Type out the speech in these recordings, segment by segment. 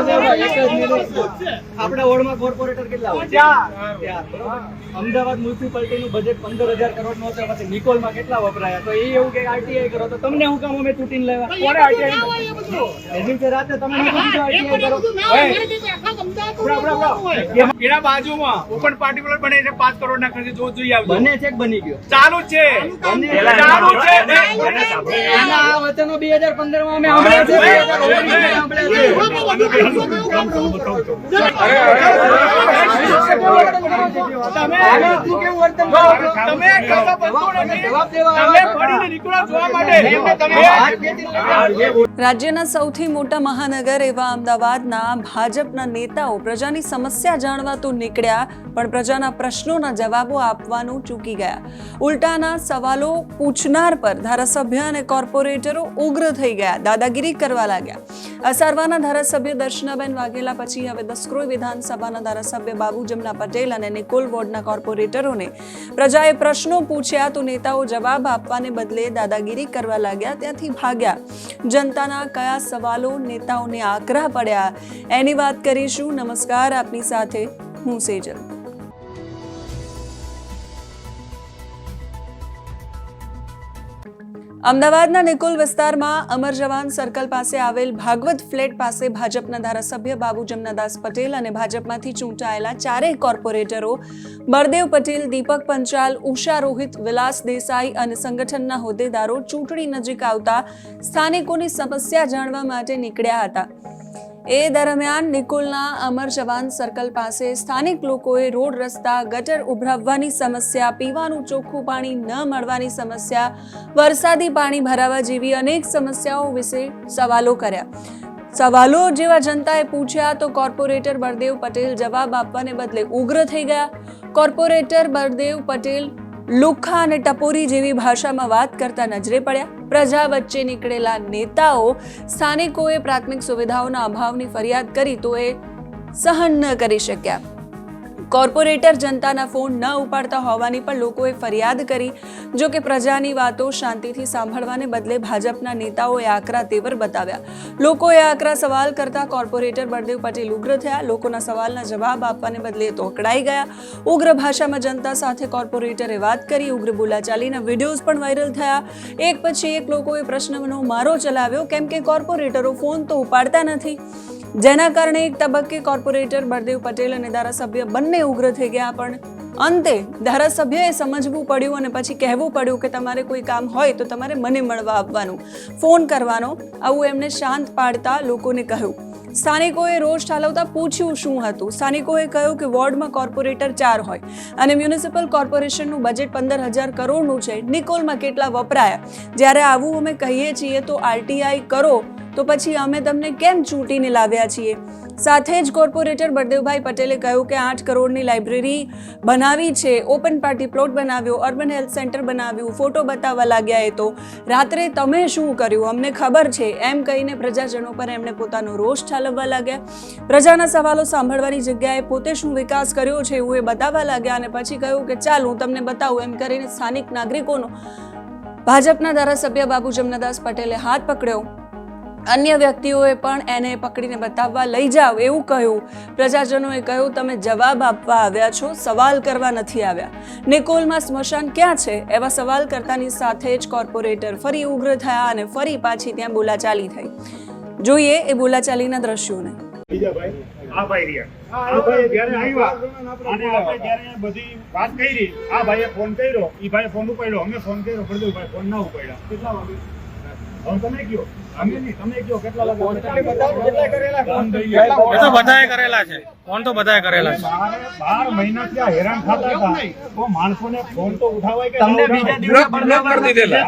એક જ minute. Corporator કેટલા હોય? ચાર, બરોબર. અમદાવાદ બજેટ પંદર હજાર કરોડનું હતું એમાંથી નિકોલમાં કેટલા વપરાયા? તો એ એવું કે આરટીઆઈ કરો. તો તમને હું કામ અમે તૂટીને લેવા રાતે તમે એના બાજુમાં ઓપન પાર્ટિક્યુલર બને છે પાંચ કરોડ ના ખર્ચે જો જોઈ બને છે બની ગયો? ચાલુ જ છે. ચાલુ છે. આ વચનો 2015 માં અમે સાંભળ્યા છે. 我没有放手 રાજ્યના સૌથી મોટા મહાનગર એવા અમદાવાદના ભાજપના નેતાઓ પ્રજાની સમસ્યા જાણવા તો નીકળ્યા, પણ પ્રજાના પ્રશ્નોના જવાબો આપવાનું ચૂકી ગયા. ઉલટાના સવાલો પૂછનાર પર ધારાસભ્ય અને કોર્પોરેટરો ઉગ્ર થઈ ગયા, દાદાગીરી કરવા લાગ્યા. અસારવાના ધારાસભ્ય દર્શનાબેન વાઘેલા, પછી હવે દસક્રોઈ વિધાનસભાના ધારાસભ્ય બાબુ જમના પટેલ અને નિકોલ વોર્ડના કોર્પોરેટરોને પ્રજાએ પ્રશ્નો પૂછ્યા તો નેતાઓ જવાબ આપવાને બદલે દાદાગીરી કરવા લાગ્યા, ત્યાંથી ભાગ્યા. જનતાના કયા સવાલો નેતાઓને આકરા પડ્યા? એની વાત કરીશું. નમસ્કાર, આપની સાથે હું સેજલ. અમદાવાદના નિકોલ વિસ્તારમાં અમર જવાન સર્કલ પાસે આવેલ ભાગવત ફ્લેટ પાસે ભાજપના ધારાસભ્ય બાબુ જમનાદાસ પટેલ અને ભાજપમાંથી ચૂંટાયેલા ચારેય કોર્પોરેટરો બળદેવ પટેલ, દીપક પંચાલ, ઉષા રોહિત, વિલાસ દેસાઈ અને સંગઠનના હોદ્દેદારો ચૂંટણી નજીક આવતા સ્થાનિકોની સમસ્યા જાણવા માટે નીકળ્યા હતા. એ દરમિયાન નિકોલના અમર જવાન સર્કલ પાસે સ્થાનિક લોકોએ રોડ રસ્તા ગટર ઉભરાવવાની સમસ્યા, પીવાનું ચોખ્ખું પાણી ન મળવાની સમસ્યા, વરસાદી પાણી ભરાવા જેવી અનેક સમસ્યાઓ વિશે સવાલો કર્યા. સવાલો જેવા જનતાએ પૂછ્યા તો કોર્પોરેટર બળદેવ પટેલ જવાબ આપવાને બદલે ઉગ્ર થઈ ગયા. કોર્પોરેટર બળદેવ પટેલ લુખ્ખા અને ટપોરી જેવી ભાષામાં વાત કરતા નજરે પડ્યા. પ્રજા વચ્ચે નીકળેલા નેતાઓ સ્થાનિકોએ પ્રાથમિક સુવિધાઓના અભાવની ફરિયાદ કરી તો એ સહન ન કરી શક્યા. કોર્પોરેટર જનતાના ફોન ન ઉપાડતા હોવાની પણ લોકોએ ફરિયાદ કરી. જો કે પ્રજાની વાતો શાંતિથી સાંભળવાને બદલે ભાજપના નેતાઓએ આકરા તેવર બતાવ્યા. લોકોએ આકરા સવાલ કરતા કોર્પોરેટર બળદેવ પટેલ ઉગ્ર થયા. લોકોના સવાલના જવાબ આપવાને બદલે તોકડાઈ ગયા. ઉગ્ર ભાષામાં જનતા સાથે કોર્પોરેટરે વાત કરી. ઉગ્ર બોલાચાલીના વિડીયોઝ પણ વાયરલ થયા. એક પછી એક લોકોએ પ્રશ્નનો મારો ચલાવ્યો. કેમ કે કોર્પોરેટરો ફોન તો ઉપાડતા નથી. જેના કારણે એક તબક્કે કોર્પોરેટર બળદેવ પટેલ અને ધારાસભ્ય બંને ઉગ્ર થઈ ગયા પણ અંતે ધારાસભ્યએ સમજવું પડ્યું અને પછી કહેવું પડ્યું કે તમારે કોઈ કામ હોય તો તમારે મને મળવા આવવાનું ફોન કરવાનો. આવું એમને શાંત પાડતા લોકોને કહ્યું. સ્થાનિકોએ રોષ ઠાલવતા પૂછ્યું શું હતું? સ્થાનિકોએ કહ્યું કે વોર્ડમાં કોર્પોરેટર ચાર હોય અને મ્યુનિસિપલ કોર્પોરેશનનું બજેટ પંદર હજાર કરોડનું છે. નિકોલમાં કેટલા વપરાયા? જ્યારે આવું અમે કહીએ છીએ તો આરટીઆઈ કરો તો પછી અમે તમને કેમ ચૂંટીને લાવ્યા છીએ? સાથે જ કોર્પોરેટર બળદેવભાઈ પટેલે કહ્યું કે આઠ કરોડની લાઇબ્રેરી બનાવી છે, ઓપન પાર્ટી પ્લોટ બનાવ્યો, અર્બન હેલ્થ સેન્ટર બનાવ્યું, ફોટો બતાવવા લાગ્યા એ તો. રાત્રે તમે શું કર્યું? અમને ખબર છે. એમ કહીને પ્રજાજનો પર એમણે પોતાનો રોષ ઠાલવવા લાગ્યા. પ્રજાના સવાલો સાંભળવાની જગ્યાએ પોતે શું વિકાસ કર્યો છે એવું એ બતાવવા લાગ્યા અને પછી કહ્યું કે ચાલ, હું તમને બતાવું. એમ કરીને સ્થાનિક નાગરિકોનો ભાજપના ધારાસભ્ય બાબુ જમનાદાસ પટેલે હાથ પકડ્યો. અન્ય વ્યક્તિઓએ પણ એને પકડીને બતાવવા લઈ જાઓ, એવું કહ્યું. પ્રજાજનોએ કહ્યું, તમે જવાબ આપવા આવ્યા છો, સવાલ કરવા નથી આવ્યા. નિકોલમાં સ્મશાન ક્યાં છે? એવા સવાલ કરતાની સાથે જ કોર્પોરેટર ફરી ઉગ્ર થયા અને ફરી પાછી ત્યાં બોલાચાલી થઈ. જોઈએ એ બોલાચાલીના દ્રશ્યોને. ફોન ફોન ફોન ફોન ના તો બધાએ કરેલા છે ફોન તો બધાએ કરેલા છે બાર મહિના ત્યાં હેરાન થતા હતા તો માણસોને ફોન તો ઉઠાવાય કે તમને ના બીજા દિવસે કરી દીધેલા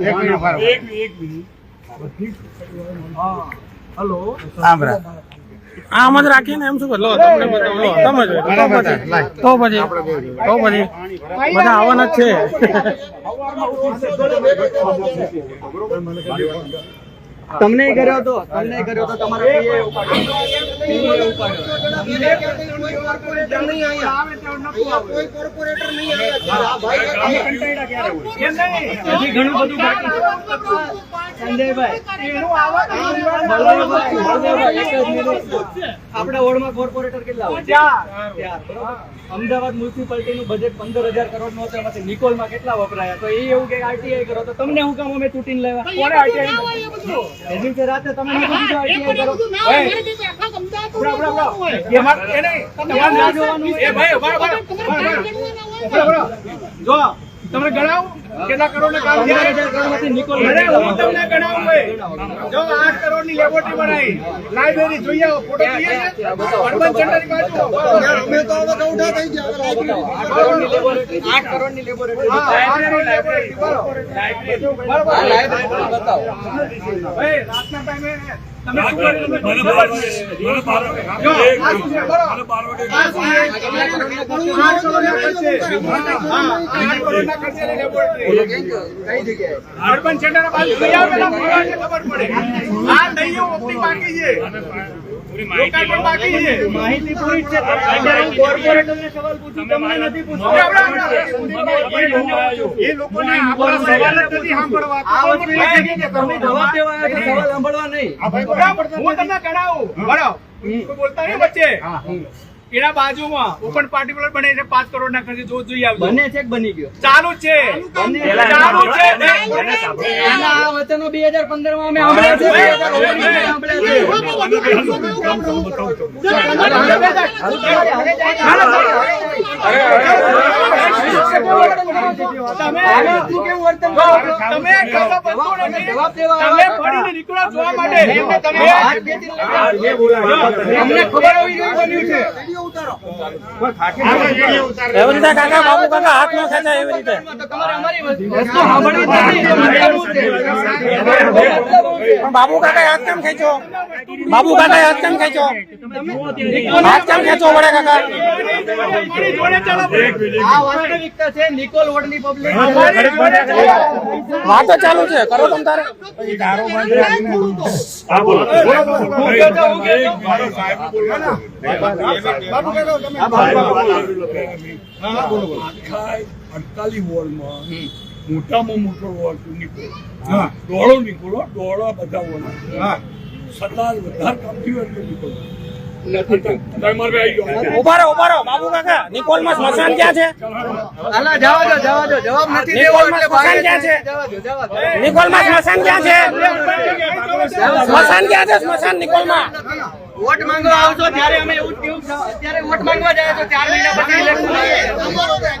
એક મિનિટ, એક મિનિટ, એક મિનિટ. આમ જ રાખીને એમ શું લો તમને બતાવો લો તમે જો તો પછી તો પછી તો પછી. બધા આવવાના જ છે. તમને કર્યો તો તમને કર્યો તો તમારા મિનિટ. આપણા વોર્ડમાં કોર્પોરેટર કેટલા હોય? ચાર. ચાર, બરોબર? બજેટ પંદર હજાર કરોડનું હતું. એમાંથી નિકોલમાં કેટલા વપરાયા? તો એ એવું કે આરટીઆઈ કરો. તો તમને હું કામ? અમે તૂટીને લેવા કોને આઈટીઆઈ એ રીતે રાતે તમે. એ માર- એ નહીં. તમારે ના જોવાનું હોય. એ ભાઈ. જો તમને ગણાવું? કેટલા કરોડ ના કામ અરે હું તમને ગણાવું ભાઈ. જો આઠ કરોડની લેબોરેટરી બનાવી લાઇબ્રેરી જોઈએ આવો ફોટો જોઈએ અર્બન સેન્ટરની બાજુ આઠ કરોડની લેબોરેટરી. આઠ કરોડની લેબોરેટરી હા, લાઇબ્રેરી, લાઇબ્રેરી, બોલો. બરોબર. બતાવો. ભાઈ, રાતના ટાઈમે અર્બન સેન્ટર ખબર પડે. આ નહીં બાકી છે. લોકાર્પણ બાકી છે. માહિતી પૂરી છે. કોર્પોરેટરને સવાલ પૂછું તમને નથી પૂછતો. એ લોકોને આપણા સવાલ જ નથી સાંભળવા. આ વસ્તુ એ છે કે તમે જવાબ દેવા આવ્યા તો સવાલ સાંભળવા નહીં. આ ભાઈ બરાબર, હું તમને ગણાવું બરાબર. બોલતા નહીં વચ્ચે? એના બાજુમાં ઓપન પાર્ટિક્યુલર બને છે પાંચ કરોડ ના ખર્ચે જો જોઈ આવજો. બને છે બની ગયો? ચાલુ જ છે. ચાલુ છે. આ વચનો 2015 માં અમે સાંભળ્યા છે 2019 માં તમે આનાથી કેવું વર્તન કરો છો? તમે કશા બનતું નથી. જવાબ દેવા તમે આવ્યા. ફરીને નીકળો જોવા માટે તમે હાથ ખેંચીને અમને ખબર હોવી જોઈએ બન્યું છે એવી રીતે કાકા બાબુ કાકા હાથ ન ખેંચાય એવી રીતે બાબુ કાકા હાથ કેમ ખેંચો બાબુ કાકા હાથ કેમ ખેંચો વાતો ચાલુ છે. કરો તમ તારે. અડતાલીસ વોર્ડમાં મોટામાં મોટો વોર્ડ નીકળો. દોડો નીકળો ડોળા બધા વોર્ડ છતાં વધારે કામ થયું એટલે નીકળો. તમારે આવી જાઓ ઊભા રહો ઊભા રહો બાબુ કાકા નિકોલમાં સ્મશાન ક્યાં છે? હાલા જવા દો જવા દો જવાબ નથી દેવો એટલે સ્મશાન ક્યાં છે? નિકોલમાં સ્મશાન ક્યાં છે? સ્મશાન ક્યાં છે સ્મશાન નિકોલમાં વોટ માંગવા આવશો ત્યારે અમે એવું કેવું અત્યારે વોટ માંગવા જાય તો ચાર મહિના પછી ઇલેક્શન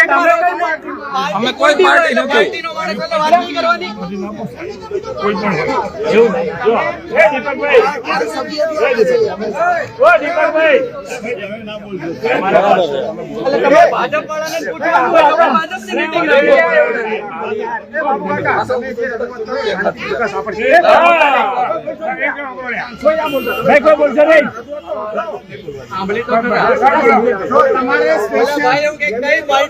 ના. અમે કોઈ પાર્ટી નથી. પાર્ટીનો માણસ એટલે વાત નહીં કરવાની એટલે તમે ભાજપ વાળાને પૂછવાનું હોય તો આપણે ભાજપની meeting રાખો. ઓલા ભાઈ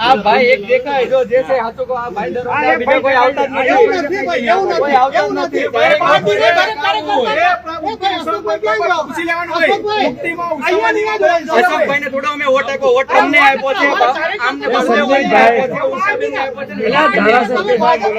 આ ભાઈ એક દેખાય જો જે છે સાચું આ ભાઈ ડરો આ કોઈ આવતા નથી. કોઈ આવતા થોડો અમે વોટ આપ્યો વોટ અમને આપ્યો છે આમને આપ્યો આપ્યો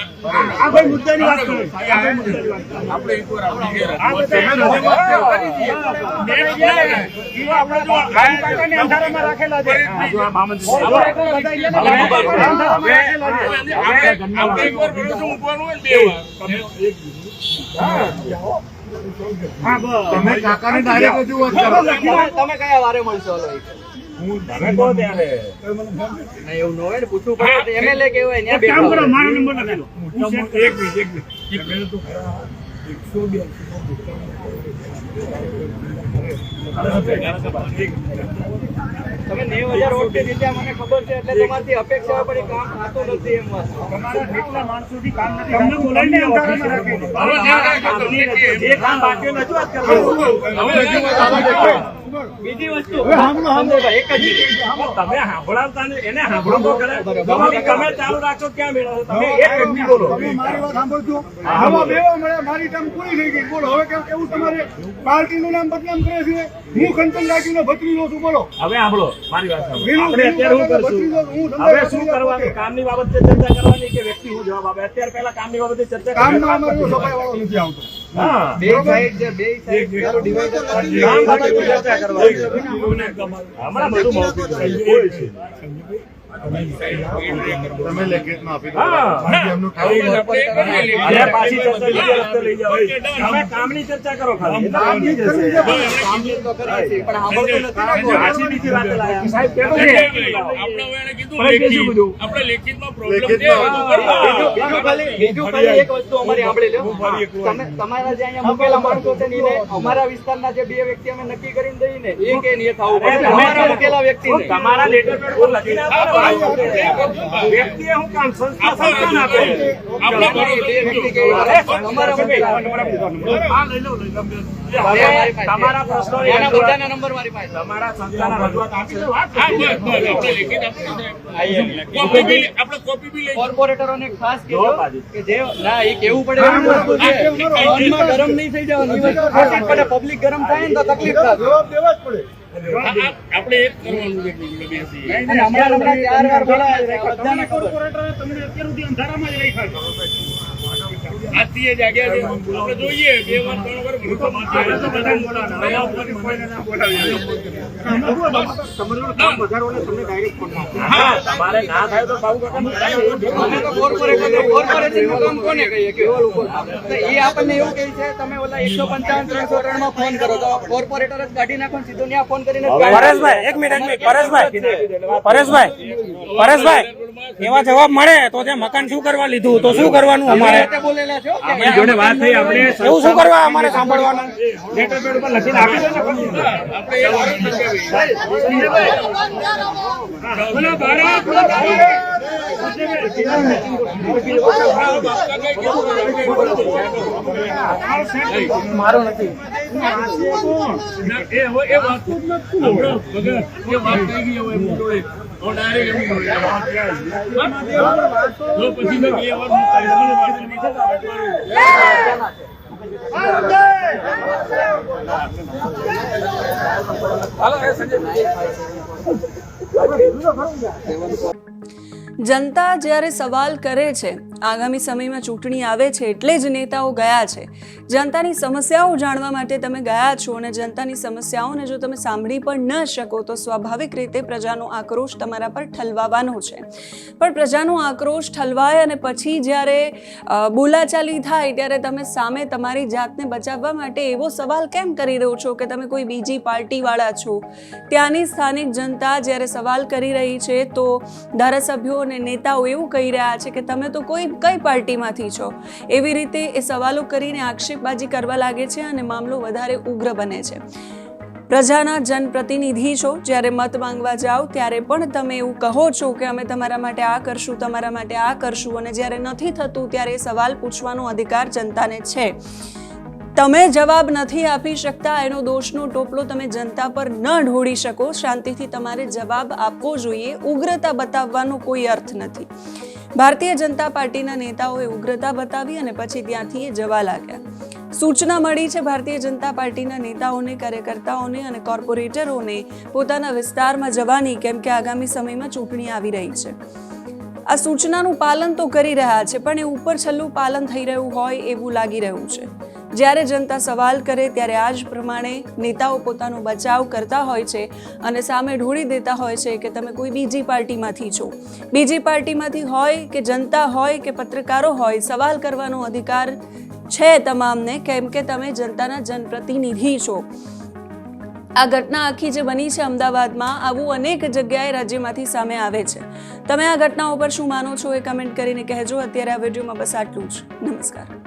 આ મુદ્દાની વાત કરો. આપણે જો કાકાને અંધારામાં રાખેલા છે. આપણે બધા અહીંયા ને અંધારામાં રાખેલા છે. હા, બસ. તમે કાકાને direct રજૂઆત કરો. તમે કયા વારે મળશો? તમે નેવું હજાર વોટ જીત્યા મને ખબર છે એટલે તમારી અપેક્ષા પણ કામ થતું નથી એમ વાત તમારા જેટલા માણસોથી કામ નથી તમને બોલાવીને અંધારામાં રાખી દો. જે કામ બાકી નથી વાત કરવાનું. બીજી વસ્તુ. એક જ તમે સાંભળાવતા ને એને સાંભળો તો ખરા. તમે ચાલુ રાખશો ક્યાં મેળવશો તમે એક વ્યક્તિ બોલો. મારી વાત સાંભળજો. આમાં બેવા મળે મારી ટર્મ પૂરી થઈ ગઈ. બોલો હવે કેમ કેવું તમારે? પાર્ટીનું નામ બદનામ કરે છે? હું કંચન રાખીને ભત્રીજો છું બોલો. હવે સાંભળો મારી વાત સાંભળો. હવે શું કરવાનું. કામની બાબતે ચર્ચા કરવાની કે વ્યક્તિ હું જવાબ આપે? અત્યારે પહેલા કામની બાબતે ચર્ચા કામમાં કરીએ. સફાઈ વાળો નથી આવતો. હમણાં બધું મૌખિક હોય છે. તમે લેખિતમાં આપી દો. કામની ચર્ચા કરો જ હશે. કામની તો કરીએ છીએ, પણ સાંભળતું નથી ને કોઈ. પાછી બીજી વાતે લાયા. સાહેબ કહેતો છે. ભાઈ બીજું બધું. લેખિતમાં બીજું બીજું ખાલી બીજું ખાલી એક વસ્તુ અમારી સાંભળી લો તમે તમારા જે અહીંયા મૂકેલા માણસો છે ને અમારા વિસ્તારના જે બે વ્યક્તિ અમે નક્કી કરીને દઈએ ને એ કે થવું પડે અમારા મૂકેલા વ્યક્તિ તમારા લેટર પર કરો. વ્યક્તિએ કામ સંસ્થા સંસ્થાને આપે. તમારા પ્રશ્નોની એના રજૂઆત- બધાના નંબર મારી પાસે તમારા સંસ્થાના રજૂઆત આપી કોર્પોરેટરોને ખાસ જો કીધું બાજુ. કે જે ના એ કેવું પડે એવી વસ્તુ છે ફોનમાં ગરમ નહીં થઈ જવાનું પબ્લિક ગરમ થાય ને તો તકલીફ થાય જવાબ દેવા જ પડે અને હમણાં હમણાં ચાર વાર બોલાવે છે બધાને ખબર. કોર્પોરેટરે તમને અત્યાર સુધી અંધારામાં જ રાખ્યા તો એ આપણને એવું કહે છે તમે ઓલા એકસો પંચાવન ત્રણસો ત્રણ વાર ફોન કરો. તો કોર્પોરેટર જ કાઢી નાખો સીધો ત્યાં ફોન કરીને જ કાઢી નાખો. પરેશભાઈ એક મિનિટ એક પરેશભાઈ. પરેશભાઈ પરેશભાઈ. એવા જવાબ મળે તો જે મકાન શું કરવા લીધું તો શું કરવાનું અમારે? તે બોલેલા છો? કે આપણી જોડે વાત થઈ આપણે એવું શું કરવા અમારે સાંભળવાનું? લેટર પેડ ઉપર લખીને આપી. મારો નથી. એ વાત. નથી. એ વાત થઈ ગઈ હવે જનતા જ્યારે સવાલ કરે છે આગામી સમયમાં ચૂંટણી આવે છે એટલે જ નેતાઓ ગયા છે. જનતાની સમસ્યાઓ જાણવા માટે તમે ગયા છો અને જનતાની સમસ્યાઓને જો તમે સાંભળી પણ ન શકો તો સ્વાભાવિક રીતે પ્રજાનો આક્રોશ તમારા પર ઠલવાવાનો છે. પણ પ્રજાનો આક્રોશ ઠલવાય અને પછી જ્યારે બોલાચાલી થાય ત્યારે તમે સામે તમારી જાતને બચાવવા માટે એવો સવાલ કેમ કરી રહ્યો છો કે તમે કોઈ બીજી પાર્ટીવાળા છો? ત્યાંની સ્થાનિક જનતા જ્યારે સવાલ કરી રહી છે તો ધારાસભ્યો અને નેતાઓ એવું કહી રહ્યા છે કે તમે તો કોઈ કઈ પાર્ટીમાંથી છો? એવી રીતે એ સવાલો કરીને આક્ષેપબાજી કરવા લાગે છે અને મામલો વધારે ઉગ્ર બને છે. પ્રજાના જનપ્રતિનિધિ છો, જ્યારે મત માંગવા જાઓ, ત્યારે પણ તમે એવું કહો છો કે અમે તમારા માટે આ કરશું, તમારા માટે આ કરશું અને જ્યારે નથી થતું ત્યારે સવાલ પૂછવાનો અધિકાર જનતાને છે. તમે જવાબ નથી આપી શકતા, એનો દોષનો ટોપલો તમે જનતા પર ન ઢોળી શકો, શાંતિથી તમારે જવાબ આપવો જોઈએ, ઉગ્રતા બતાવવાનો કોઈ અર્થ નથી. ભારતીય જનતા પાર્ટીના નેતાઓએ ઉગ્રતા બતાવી અને પછી ત્યાંથી એ જવા લાગ્યા. સૂચના મળી છે, ભારતીય જનતા પાર્ટીના નેતાઓને, કાર્યકર્તાઓને અને કોર્પોરેટરોને પોતાના વિસ્તારમાં જવાની કેમ કે આગામી સમયમાં ચૂંટણી આવી રહી છે. આ સૂચનાનું પાલન તો કરી રહ્યા છે, પણ એ ઉપર છેલ્લું પાલન થઈ રહ્યું હોય એવું લાગી રહ્યું છે. જ્યારે જનતા સવાલ કરે ત્યારે આ જ પ્રમાણે નેતાઓ પોતાનો બચાવ કરતા હોય છે અને સામે ઢોળી દેતા હોય છે કે તમે કોઈ બીજી પાર્ટીમાંથી છો. બીજી પાર્ટીમાંથી હોય કે જનતા હોય કે પત્રકારો હોય, સવાલ કરવાનો અધિકાર છે તમામને કેમ કે તમે જનતાના જનપ્રતિનિધિ છો. આ ઘટના આખી જે બની છે અમદાવાદમાં, આવું અનેક જગ્યાએ રાજ્યમાંથી સામે આવે છે. તમે આ ઘટનાઓ પર શું માનો છો એ કમેન્ટ કરીને કહેજો. અત્યારે આ વિડીયોમાં બસ આટલું જ. નમસ્કાર.